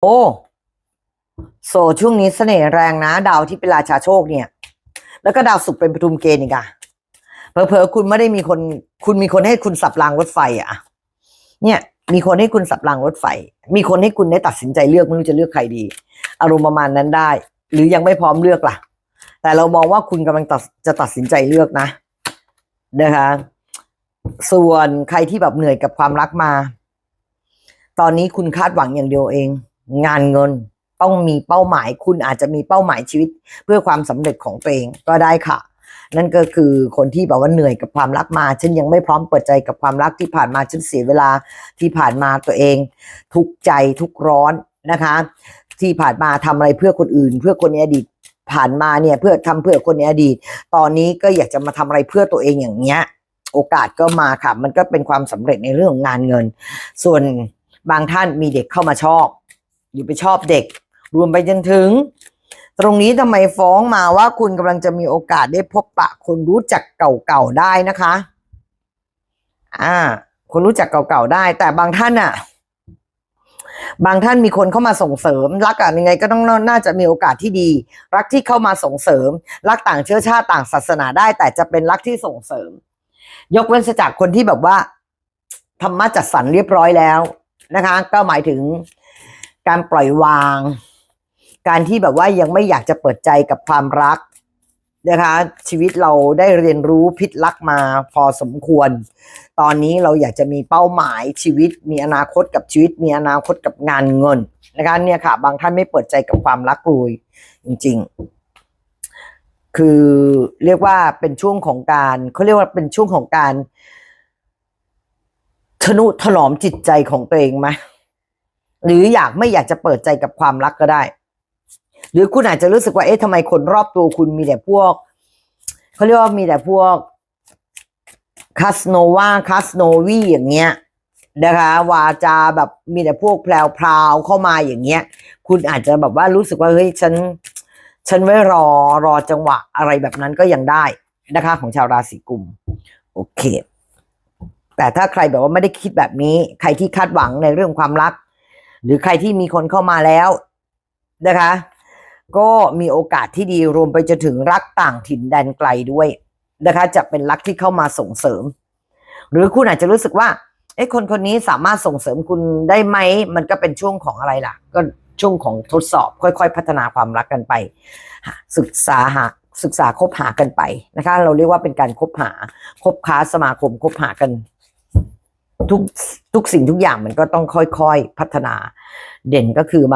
โอ้ โซช่วงนี้เสน่ห์แรงนะ ดาวที่เป็นราชาโชคเนี่ย แล้วก็ดาวศุกร์เป็นปทุมเกณฑ์อีกอะเผลอๆคุณไม่ได้มีคน คุณมีคนให้คุณสับรางรถไฟอะเนี่ย มีคนให้คุณสับรางรถไฟ มีคนให้คุณได้ตัดสินใจเลือกไม่รู้จะเลือกใครดี อารมณ์ประมาณนั้นได้ หรือยังไม่พร้อมเลือกล่ะ แต่เรามองว่าคุณกำลังตัดจะตัดสินใจเลือกนะนะคะ ส่วนใครที่แบบเหนื่อยกับความรักมา ตอนนี้คุณคาดหวังอย่างเดียวเอง งานเงินต้องมีเป้าหมาย คุณอาจจะมีเป้าหมายชีวิต เพื่อความสำเร็จของตัวเองก็ได้ค่ะ นั่นก็คือคนที่แบบว่าเหนื่อยกับความรักมา ฉันยังไม่พร้อมเปิดใจกับความรักที่ผ่านมาฉันเสียเวลาที่ผ่านมาตัวเอง ทุกใจทุกร้อนนะคะ ที่ผ่านมาทำอะไรเพื่อคนอื่น เพื่อคนในอดีตผ่านมาเนี่ยเพื่อทำเพื่อคนในอดีต ตอนนี้ก็อยากจะมาทำอะไรเพื่อตัวเองอย่างเงี้ย โอกาสก็มาค่ะ มันก็เป็นความสำเร็จในเรื่องของงานเงิน ส่วนบางท่านมีเด็กเข้ามาชอบ หรือไปชอบเด็ก รวมไปจนถึง ตรงนี้ทำไมฟ้องมาว่าคุณกำลังจะมีโอกาสได้พบปะ คนรู้จักเก่าๆได้นะคะ อ่า คนรู้จักเก่าๆได้ แต่บางท่านอะบางท่านมีคนเข้ามาส่งเสริม รักอะยังไงก็ต้องน่าจะมีโอกาสที่ดี รักที่เข้ามาส่งเสริม รักต่างเชื้อชาติต่างศาสนาได้ แต่จะเป็นรักที่ส่งเสริม ยกเว้นจากคนที่แบบว่าธรรมะจัดสรรเรียบร้อยแล้วนะคะ ก็หมายถึง การปล่อยวาง การที่แบบว่ายังไม่อยากจะเปิดใจกับความรักนะคะชีวิตเราได้เรียนรู้พิษรักมาพอสมควร ตอนนี้เราอยากจะมีเป้าหมายชีวิต มีอนาคตกับชีวิต มีอนาคตกับงานเงินนะคะเนี่ยค่ะ บางท่านไม่เปิดใจกับความรักเลยจริง ๆ คือเรียกว่าเป็นช่วงของการเขาเรียกว่าเป็นช่วงของการทนุถนอมจิตใจของตัวเองไหม หรืออยากไม่อยากจะเปิดใจกับความรักก็ได้ หรือคุณอาจจะรู้สึกว่าเอ๊ะทำไมคนรอบตัวคุณมีแต่พวกเขาเรียกว่ามีแต่พวกคาสโนวาคาสโนวีอย่างเงี้ยนะคะวาจาแบบมีแต่พวกแพรวๆเข้ามาอย่างเงี้ย คุณอาจจะแบบว่ารู้สึกว่าเฮ้ยฉัน ฉันไว้รอรอจังหวะอะไรแบบนั้นก็ยังได้นะคะ ของชาวราศีกุมโอเค แต่ถ้าใครแบบว่าไม่ได้คิดแบบนี้ ใครที่คาดหวังในเรื่องความรัก หรือใครที่มีคนเข้ามาแล้วนะคะ ก็มีโอกาสที่ดีรวมไปจนถึงรักต่างถิ่นแดนไกลด้วยนะคะ จะเป็นรักที่เข้ามาส่งเสริม หรือคุณอาจจะรู้สึกว่าเอ้คนคนนี้สามารถส่งเสริมคุณได้ไหม มันก็เป็นช่วงของอะไรล่ะ ก็ช่วงของทดสอบ ค่อยๆ พัฒนาความรักกันไป ศึกษาหาศึกษาคบหากันไปนะคะ เราเรียกว่าเป็นการคบหาคบค้าสมาคมคบหากัน ทุกทุกสิ่งทุกอย่างมันก็ต้องค่อยๆพัฒนา เด่นก็คือ